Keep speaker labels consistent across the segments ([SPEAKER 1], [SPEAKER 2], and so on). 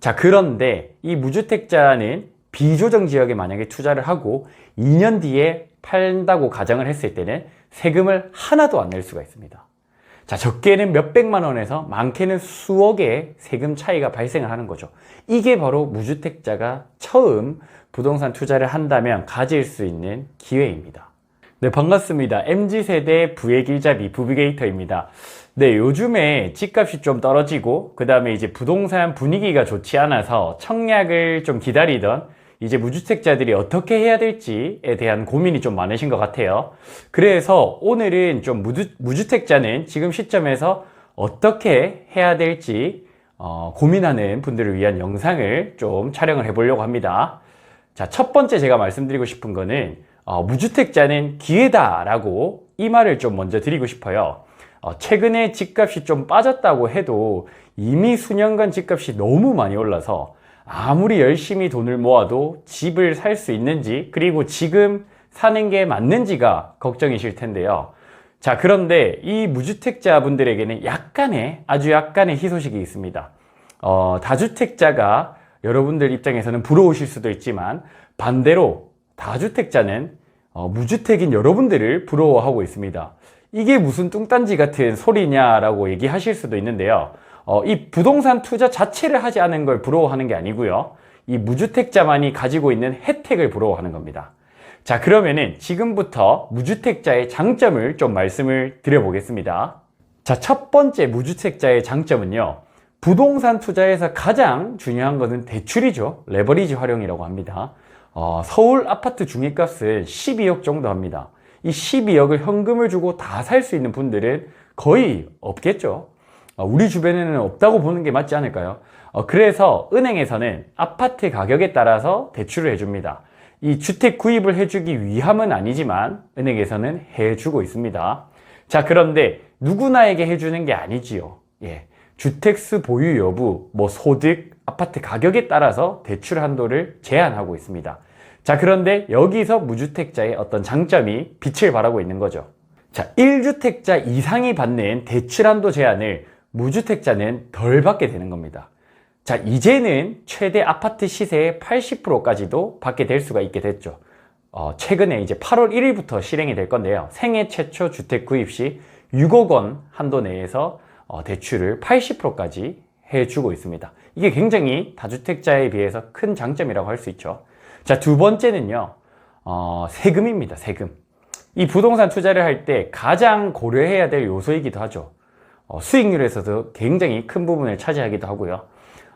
[SPEAKER 1] 자, 그런데 이 무주택자는 비조정 지역에 만약에 투자를 하고 2년 뒤에 팔다고 가정을 했을 때는 세금을 하나도 안 낼 수가 있습니다. 자, 적게는 몇백만 원에서 많게는 수억의 세금 차이가 발생을 하는 거죠. 이게 바로 무주택자가 처음 부동산 투자를 한다면 가질 수 있는 기회입니다. 네, 반갑습니다. MZ세대 부액일자비 부비게이터입니다. 네, 요즘에 집값이 좀 떨어지고, 그 다음에 이제 부동산 분위기가 좋지 않아서 청약을 좀 기다리던 이제 무주택자들이 어떻게 해야 될지에 대한 고민이 좀 많으신 것 같아요. 그래서 오늘은 좀 무주, 무주택자는 지금 시점에서 어떻게 해야 될지 어, 고민하는 분들을 위한 영상을 좀 촬영을 해보려고 합니다. 자, 첫 번째 제가 말씀드리고 싶은 거는 어, 무주택자는 기회다라고 이 말을 좀 먼저 드리고 싶어요. 어, 최근에 집값이 좀 빠졌다고 해도 이미 수년간 집값이 너무 많이 올라서 아무리 열심히 돈을 모아도 집을 살 수 있는지 그리고 지금 사는 게 맞는지가 걱정이실 텐데요. 자, 그런데 이 무주택자 분들에게는 약간의, 아주 약간의 희소식이 있습니다. 어, 다주택자가 여러분들 입장에서는 부러우실 수도 있지만 반대로 다주택자는 어, 무주택인 여러분들을 부러워하고 있습니다. 이게 무슨 뚱딴지 같은 소리냐라고 얘기하실 수도 있는데요. 어, 이 부동산 투자 자체를 하지 않은 걸 부러워하는 게 아니고요. 이 무주택자만이 가지고 있는 혜택을 부러워하는 겁니다. 자, 그러면은 지금부터 무주택자의 장점을 좀 말씀을 드려보겠습니다. 자, 첫 번째 무주택자의 장점은요. 부동산 투자에서 가장 중요한 것은 대출이죠. 레버리지 활용이라고 합니다. 어, 서울 아파트 중위값은 12억 정도 합니다. 이 12억을 현금을 주고 다 살 수 있는 분들은 거의 없겠죠. 어, 우리 주변에는 없다고 보는 게 맞지 않을까요? 어, 그래서 은행에서는 아파트 가격에 따라서 대출을 해줍니다. 이 주택 구입을 해주기 위함은 아니지만 은행에서는 해주고 있습니다. 자, 그런데 누구나에게 해주는 게 아니지요. 예. 주택수 보유 여부, 뭐 소득, 아파트 가격에 따라서 대출 한도를 제한하고 있습니다. 자, 그런데 여기서 무주택자의 어떤 장점이 빛을 발하고 있는 거죠. 자, 1주택자 이상이 받는 대출 한도 제한을 무주택자는 덜 받게 되는 겁니다. 자, 이제는 최대 아파트 시세의 80%까지도 받게 될 수가 있게 됐죠. 어, 최근에 이제 8월 1일부터 실행이 될 건데요. 생애 최초 주택 구입 시 6억 원 한도 내에서 어, 대출을 80%까지 해주고 있습니다. 이게 굉장히 다주택자에 비해서 큰 장점이라고 할 수 있죠. 자, 두 번째는요, 어, 세금입니다. 세금. 이 부동산 투자를 할 때 가장 고려해야 될 요소이기도 하죠. 어, 수익률에서도 굉장히 큰 부분을 차지하기도 하고요.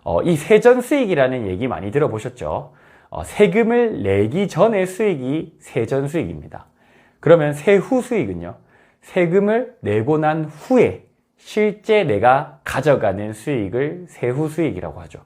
[SPEAKER 1] 어, 이 세전 수익이라는 얘기 많이 들어보셨죠? 어, 세금을 내기 전의 수익이 세전 수익입니다. 그러면 세후 수익은요? 세금을 내고 난 후에 실제 내가 가져가는 수익을 세후 수익이라고 하죠.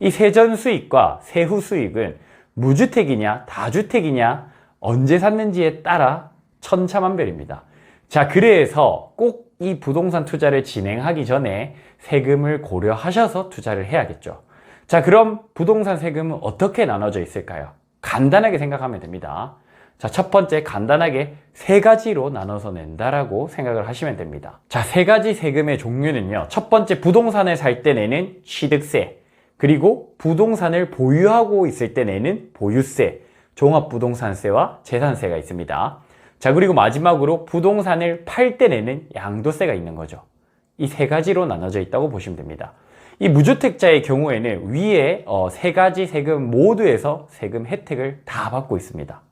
[SPEAKER 1] 이 세전 수익과 세후 수익은 무주택이냐 다주택이냐 언제 샀는지에 따라 천차만별입니다. 자, 그래서 꼭 이 부동산 투자를 진행하기 전에 세금을 고려하셔서 투자를 해야겠죠. 자, 그럼 부동산 세금은 어떻게 나눠져 있을까요? 간단하게 생각하면 됩니다. 자, 첫 번째 간단하게 세 가지로 나눠서 낸다라고 생각을 하시면 됩니다. 자, 세 가지 세금의 종류는요. 첫 번째 부동산을 살 때 내는 취득세, 그리고 부동산을 보유하고 있을 때 내는 보유세, 종합부동산세와 재산세가 있습니다. 자, 그리고 마지막으로 부동산을 팔 때 내는 양도세가 있는 거죠. 이 세 가지로 나눠져 있다고 보시면 됩니다. 이 무주택자의 경우에는 위에 어, 세 가지 세금 모두에서 세금 혜택을 다 받고 있습니다.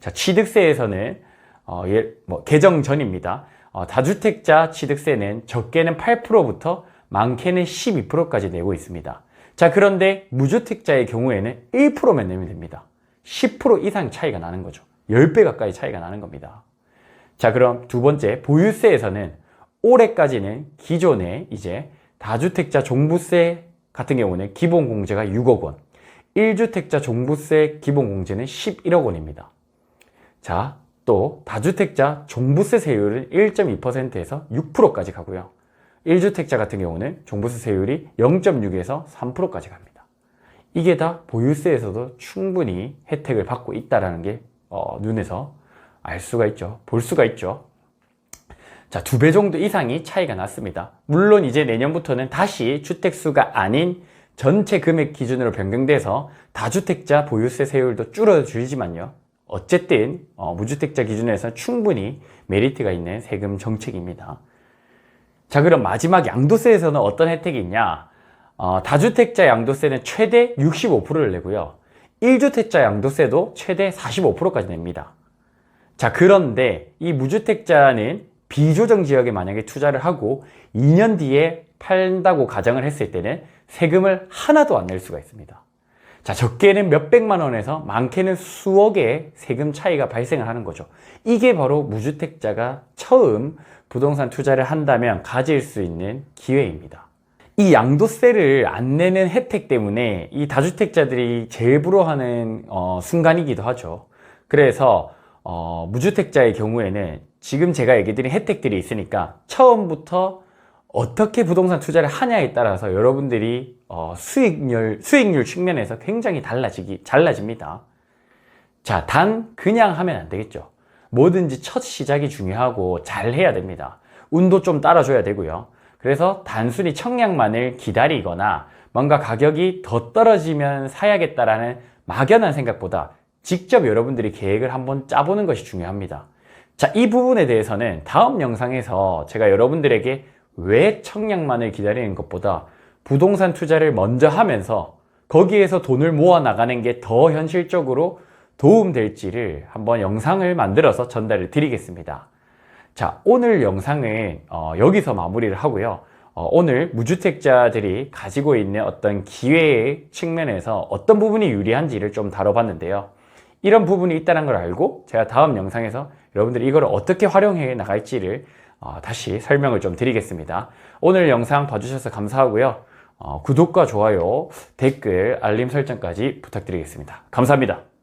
[SPEAKER 1] 자, 취득세에서는 어, 예, 뭐 개정 전입니다. 어, 다주택자 취득세는 적게는 8%부터 많게는 12%까지 내고 있습니다. 자, 그런데 무주택자의 경우에는 1%만 내면 됩니다. 10% 이상 차이가 나는 거죠. 10배 가까이 차이가 나는 겁니다. 자, 그럼 두 번째, 보유세에서는 올해까지는 기존에 이제 다주택자 종부세 같은 경우는 기본 공제가 6억 원, 1주택자 종부세 기본 공제는 11억 원입니다. 자, 또 다주택자 종부세 세율은 1.2%에서 6%까지 가고요. 1주택자 같은 경우는 종부세 세율이 0.6에서 3%까지 갑니다. 이게 다 보유세에서도 충분히 혜택을 받고 있다는 게 어, 눈에서 알 수가 있죠. 볼 수가 있죠. 자, 두 배 정도 이상이 차이가 났습니다. 물론 이제 내년부터는 다시 주택수가 아닌 전체 금액 기준으로 변경돼서 다주택자 보유세 세율도 줄어들지만요. 어쨌든 어, 무주택자 기준에서 충분히 메리트가 있는 세금 정책입니다. 자 그럼 마지막 양도세에서는 어떤 혜택이 있냐? 어, 다주택자 양도세는 최대 65%를 내고요. 1주택자 양도세도 최대 45%까지 냅니다. 자, 그런데 이 무주택자는 비조정 지역에 만약에 투자를 하고 2년 뒤에 팔다고 가정을 했을 때는 세금을 하나도 안 낼 수가 있습니다. 자, 적게는 몇백만 원에서 많게는 수억의 세금 차이가 발생을 하는 거죠. 이게 바로 무주택자가 처음 부동산 투자를 한다면 가질 수 있는 기회입니다. 이 양도세를 안 내는 혜택 때문에 이 다주택자들이 제일 부러워하는 어, 순간이기도 하죠. 그래서 어, 무주택자의 경우에는 지금 제가 얘기 드린 혜택들이 있으니까 처음부터 어떻게 부동산 투자를 하냐에 따라서 여러분들이 어, 수익률, 수익률 측면에서 굉장히 달라지기, 달라집니다. 자, 단, 그냥 하면 안 되겠죠. 뭐든지 첫 시작이 중요하고 잘 해야 됩니다. 운도 좀 따라줘야 되고요. 그래서 단순히 청약만을 기다리거나 뭔가 가격이 더 떨어지면 사야겠다라는 막연한 생각보다 직접 여러분들이 계획을 한번 짜보는 것이 중요합니다. 자, 이 부분에 대해서는 다음 영상에서 제가 여러분들에게 왜 청약만을 기다리는 것보다 부동산 투자를 먼저 하면서 거기에서 돈을 모아 나가는 게 더 현실적으로 도움될지를 한번 영상을 만들어서 전달을 드리겠습니다. 자, 오늘 영상은 어, 여기서 마무리를 하고요. 어, 오늘 무주택자들이 가지고 있는 어떤 기회의 측면에서 어떤 부분이 유리한지를 좀 다뤄봤는데요. 이런 부분이 있다는 걸 알고 제가 다음 영상에서 여러분들이 이걸 어떻게 활용해 나갈지를 어, 다시 설명을 좀 드리겠습니다. 오늘 영상 봐주셔서 감사하고요. 어, 구독과 좋아요, 댓글, 알림 설정까지 부탁드리겠습니다. 감사합니다.